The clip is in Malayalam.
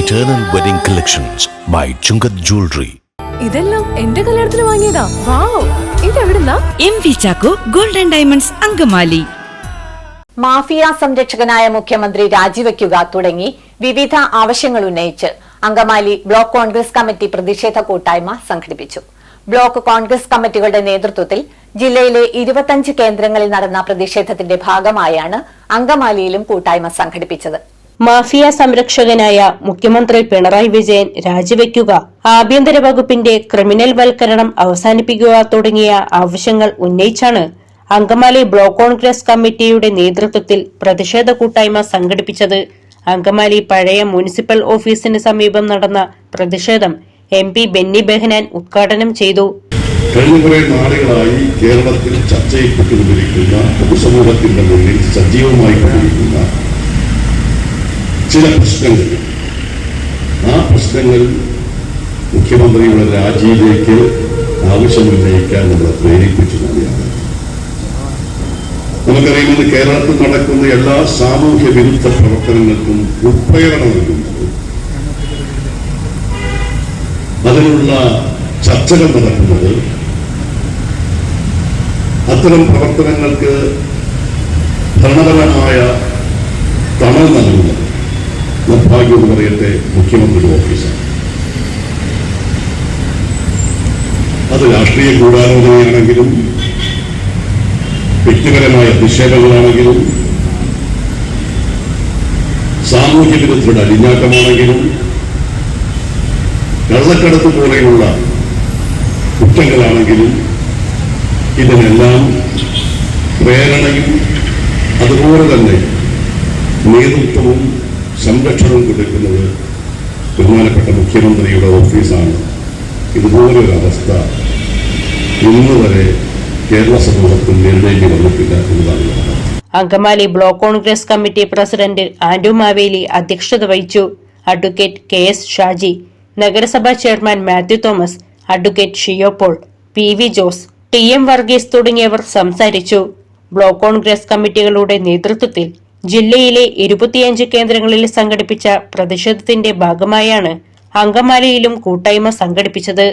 Eternal Wedding Collections by Chungath Jewelry. ഇതെല്ലാം എന്റെ കല്യാണത്തിന് വാങ്ങിയതാ. Wow ഇതെവിടുന്നാ? M V Chacko golden diamonds Angamaly. Mafia സംരക്ഷകനായ മുഖ്യമന്ത്രി രാജിവെക്കുക തുടങ്ങി വിവിധ ആവശ്യങ്ങൾ ഉന്നയിച്ച് അങ്കമാലി ബ്ലോക്ക് കോൺഗ്രസ് കമ്മിറ്റി പ്രതിഷേധ കൂട്ടായ്മ സംഘടിപ്പിച്ചു. ബ്ലോക്ക് കോൺഗ്രസ് കമ്മിറ്റികളുടെ നേതൃത്വത്തിൽ ജില്ലയിലെ ഇരുപത്തഞ്ച് കേന്ദ്രങ്ങളിൽ നടന്ന പ്രതിഷേധത്തിന്റെ ഭാഗമായാണ് അങ്കമാലിയിലും കൂട്ടായ്മ സംഘടിപ്പിച്ചത്. മാഫിയ സംരക്ഷകനായ മുഖ്യമന്ത്രി പിണറായി വിജയൻ രാജിവെക്കുക. ആഭ്യന്തര വകുപ്പിന്റെ ക്രിമിനൽ വൽക്കരണം അവസാനിപ്പിക്കുക തുടങ്ങിയ ആവശ്യങ്ങൾ ഉന്നയിച്ചാണ് അങ്കമാലി ബ്ലോക്ക് കോൺഗ്രസ് കമ്മിറ്റിയുടെ നേതൃത്വത്തിൽ പ്രതിഷേധ കൂട്ടായ്മ സംഘടിപ്പിച്ചത്. അങ്കമാലി പഴയ മുനിസിപ്പൽ ഓഫീസിന് സമീപം നടന്ന പ്രതിഷേധം എം പി ബെന്നി ബെഹനാൻ ഉദ്ഘാടനം ചെയ്തു. കഴിഞ്ഞ കുറെ നാളുകളായി കേരളത്തിൽ ചർച്ചയിൽപ്പെട്ടുകൊണ്ടിരിക്കുന്ന പൊതുസമൂഹത്തിന്റെ മുന്നിൽ സജീവമായി കൊണ്ടിരിക്കുന്ന ചില പ്രശ്നങ്ങൾ. ആ പ്രശ്നങ്ങൾ മുഖ്യമന്ത്രിയുടെ രാജിയിലേക്ക് ആവശ്യം ഉന്നയിക്കാൻ നമ്മളെ പ്രേരിപ്പിച്ചു തന്നെയാണ് നമുക്കറിയാം ഇന്ന് കേരളത്തിൽ നടക്കുന്ന എല്ലാ സാമൂഹ്യ വിരുദ്ധ പ്രവർത്തനങ്ങൾക്കും ഉത്പ്രേരണ നൽകുന്നത് അതിനുള്ള ചർച്ചകൾ നടക്കുന്നത് അത്തരം പ്രവർത്തനങ്ങൾക്ക് ഭരണപരമായ തണൽ നൽകുന്നത് നിർഭാഗ്യം എന്ന് പറയട്ടെ മുഖ്യമന്ത്രിയുടെ ഓഫീസാണ്. അത് രാഷ്ട്രീയ ഗൂഢാലോചനയാണെങ്കിലും വ്യക്തിപരമായ അധിക്ഷേപങ്ങളാണെങ്കിലും സാമൂഹ്യ വിരുദ്ധരുടെ അടിഞ്ഞാട്ടമാണെങ്കിലും കള്ളക്കടത്ത് പോലെയുള്ള കുറ്റങ്ങളാണെങ്കിലും ഇതിനെല്ലാം പ്രേരണയും അതുപോലെ തന്നെ നേതൃത്വവും സംരക്ഷണവും കൊടുക്കുന്നത് ബഹുമാനപ്പെട്ട മുഖ്യമന്ത്രിയുടെ ഓഫീസാണ്. ഇതുപോലൊരു അവസ്ഥ ഇന്ന് വരെ കേരള സമൂഹത്തിൽ നേരിടേണ്ടി വന്നിട്ടില്ല എന്നതാണ് Angamaly block Congress committee president Antu Maveli അധ്യക്ഷത വഹിച്ചു. അഡ്വക്കേറ്റ് കെ എസ് ഷാജി നഗരസഭാ chairman Mathew Thomas advocate Shiyo Paul P V Jose T M Varghese തുടങ്ങിയവർ സംസാരിച്ചു. ബ്ലോക്ക് കോൺഗ്രസ് കമ്മിറ്റികളുടെ നേതൃത്വത്തിൽ ജില്ലയിലെ ഇരുപത്തിയഞ്ച് കേന്ദ്രങ്ങളിൽ സംഘടിപ്പിച്ച പ്രതിഷേധത്തിന്റെ ഭാഗമായാണ് അങ്കമാലിയിലും കൂട്ടായ്മ സംഘടിപ്പിച്ചത്.